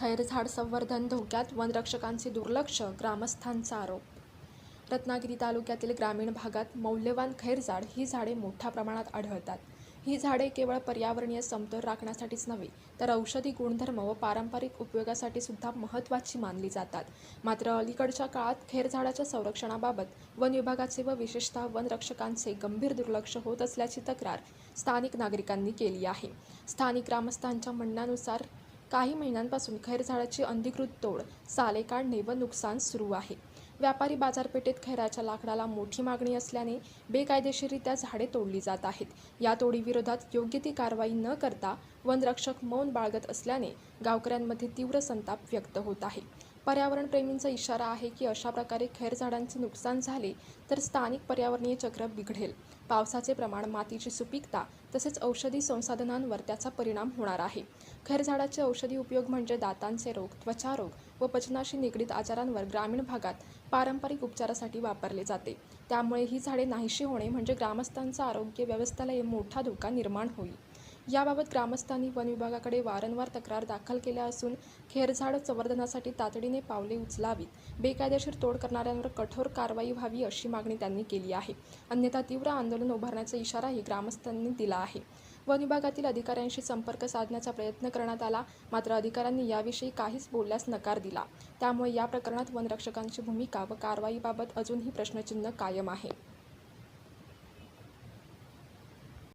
खैरझाड संवर्धन धोक्यात वनरक्षकांचे दुर्लक्ष ग्रामस्थांचा आरोप. रत्नागिरी तालुक्यातील ग्रामीण भागात मौल्यवान खैरझाड ही झाडे मोठ्या प्रमाणात आढळतात. ही झाडे केवळ पर्यावरणीय समतोल राखण्यासाठीच नव्हे तर औषधी गुणधर्म व पारंपरिक उपयोगासाठी सुद्धा महत्त्वाची मानली जातात. मात्र अलीकडच्या काळात खैरझाडाच्या संरक्षणाबाबत वन विभागाचे व विशेषतः वनरक्षकांचे गंभीर दुर्लक्ष होत असल्याची तक्रार स्थानिक नागरिकांनी केली आहे. स्थानिक ग्रामस्थांच्या म्हणण्यानुसार काही महिन्यांपासून खैरझाडाची अनधिकृत तोड साले काढणे व नुकसान सुरू आहे. व्यापारी बाजारपेठेत खैराच्या लाकडाला मोठी मागणी असल्याने बेकायदेशीररित्या झाडे तोडली जात आहेत. या तोडीविरोधात योग्य ती कारवाई न करता वनरक्षक मौन बाळगत असल्याने गावकऱ्यांमध्ये तीव्र संताप व्यक्त होत आहे. पर्यावरणप्रेमींचा इशारा आहे की अशा प्रकारे खैरझाडांचे नुकसान झाले तर स्थानिक पर्यावरणीय चक्र बिघडेल. पावसाचे प्रमाण मातीची सुपीकता तसेच औषधी संसाधनांवर त्याचा परिणाम होणार आहे. खैरझाडाचे औषधी उपयोग म्हणजे दातांचे रोग त्वचा रोग व पचनाशी निगडीत आजारांवर ग्रामीण भागात पारंपरिक उपचारासाठी वापरले जाते. त्यामुळे ही झाडे नाहीशी होणे म्हणजे ग्रामस्थांचा आरोग्य व्यवस्थेला मोठा धोका निर्माण होईल. याबाबत ग्रामस्थांनी वन विभागाकडे वारंवार तक्रार दाखल केल्या असून खेरझाड संवर्धनासाठी तातडीने पावले उचलावीत. बेकायदेशीर तोड करणाऱ्यांवर कठोर कारवाई व्हावी अशी मागणी त्यांनी केली आहे. अन्यथा तीव्र आंदोलन उभारण्याचा इशाराही ग्रामस्थांनी दिला आहे. वन विभागातील अधिकाऱ्यांशी संपर्क साधण्याचा प्रयत्न करण्यात आला मात्र अधिकाऱ्यांनी याविषयी काहीच बोलल्यास नकार दिला. त्यामुळे या प्रकरणात वनरक्षकांची भूमिका व कारवाईबाबत अजूनही प्रश्नचिन्ह कायम आहे.